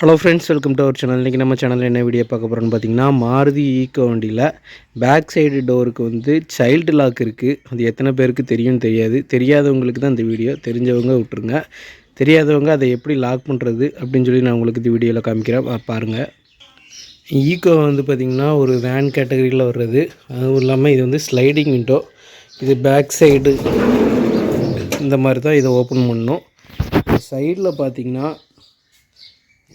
Hello friends welcome to our channel இன்றைக்கி நம்ம சேனலில் என்ன வீடியோ பார்க்க போகிறோன்னு பார்த்தீங்கன்னா மாருதி ஈக்கோ வண்டியில் பேக் சைடு டோருக்கு வந்து சைல்டு லாக் இருக்குது அது எத்தனை பேருக்கு தெரியும் தெரியாது. தெரியாதவங்களுக்கு தான் இந்த வீடியோ தெரிஞ்சவங்க விட்டுருங்க. தெரியாதவங்க அதை எப்படி லாக் பண்ணுறது அப்படின்னு சொல்லி நான் உங்களுக்கு இந்த வீடியோவில் காமிக்கிறேன். பாருங்கள் ஈக்கோ வந்து பார்த்திங்கன்னா ஒரு வேன் கேட்டகரியில் வர்றது. அதுவும் இல்லாமல் இது வந்து ஸ்லைடிங் விண்டோ இது பேக் சைடு இந்த மாதிரி தான் இதை ஓப்பன் பண்ணணும். சைடில் பார்த்தீங்கன்னா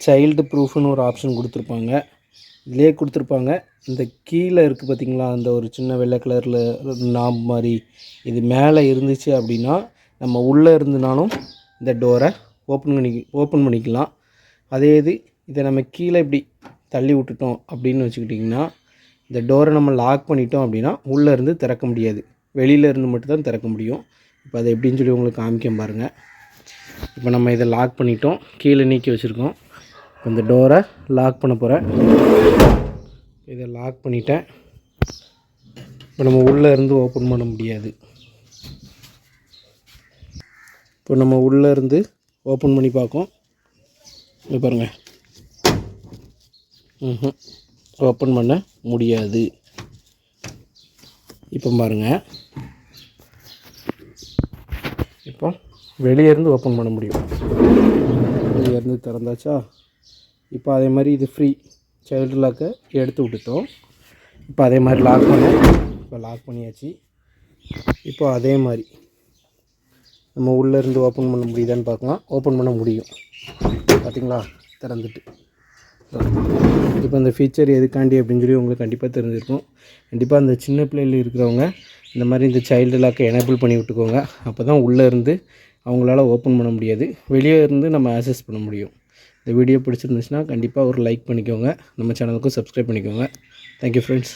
சைல்டு ப்ரூஃப்னு ஒரு ஆப்ஷன் கொடுத்துருப்பாங்க. இதிலே கொடுத்துருப்பாங்க. இந்த கீழே இருக்குது பார்த்தீங்களா அந்த ஒரு சின்ன வெள்ளை கலரில் நாம் மாதிரி. இது மேலே இருந்துச்சு அப்படின்னா நம்ம உள்ளே இருந்துனாலும் இந்த டோரை ஓப்பன் பண்ணி ஓப்பன் பண்ணிக்கலாம். அதே இது இதை நம்ம கீழே இப்படி தள்ளி விட்டுட்டோம் அப்படின்னு வச்சுக்கிட்டிங்கன்னா இந்த டோரை நம்ம லாக் பண்ணிட்டோம் அப்படின்னா உள்ளே இருந்து திறக்க முடியாது. வெளியில இருந்து மட்டும்தான் திறக்க முடியும். இப்போ அதை எப்படின்னு சொல்லி உங்களுக்கு காமிக்க பாருங்கள் இப்போ நம்ம இதை லாக் பண்ணிட்டோம். கீழே நீக்கி வச்சுருக்கோம். இந்த டோரை லாக் பண்ண போகிறேன் இதை லாக் பண்ணிட்டேன். இப்போ நம்ம உள்ளே இருந்து ஓப்பன் பண்ண முடியாது. இப்போ நம்ம உள்ளே இருந்து ஓப்பன் பண்ணி பார்க்கோம். இது பாருங்கள் ம் ஓப்பன் பண்ண முடியாது. இப்போ பாருங்கள் இப்போ வெளியே இருந்து ஓப்பன் பண்ண முடியும். வெளியே இருந்து திறந்தாச்சா? இப்போ அதே மாதிரி இது ஃப்ரீ சைல்டு லாக்கை எடுத்து விட்டுட்டோம். இப்போ அதே மாதிரி லாக் பண்ணோம் இப்போ லாக் பண்ணியாச்சு. இப்போ அதே மாதிரி நம்ம உள்ளே இருந்து ஓப்பன் பண்ண முடியுதான்னு பார்க்கலாம். ஓப்பன் பண்ண முடியும். பார்த்தீங்களா? திறந்துட்டு. இப்போ இந்த ஃபீச்சர் எதுக்காண்டி அப்படின்னு சொல்லி உங்களுக்கு கண்டிப்பாக தெரிஞ்சிருக்கும். கண்டிப்பாக அந்த சின்ன பிள்ளைகள் இருக்கிறவங்க இந்த மாதிரி இந்த சைல்டு லாக்கை எனேபிள் பண்ணி விட்டுக்கோங்க. அப்போ தான் உள்ளே இருந்து அவங்களால ஓப்பன் பண்ண முடியாது. வெளியே இருந்து நம்ம ஆக்சஸ் பண்ண முடியும். இந்த வீடியோ பிடிச்சிருந்துச்சுன்னா கண்டிப்பாக ஒரு லைக் பண்ணிக்கோங்க. நம்ம சேனலுக்கும் சப்ஸ்கிரைப் பண்ணிக்கோங்க. Thank you friends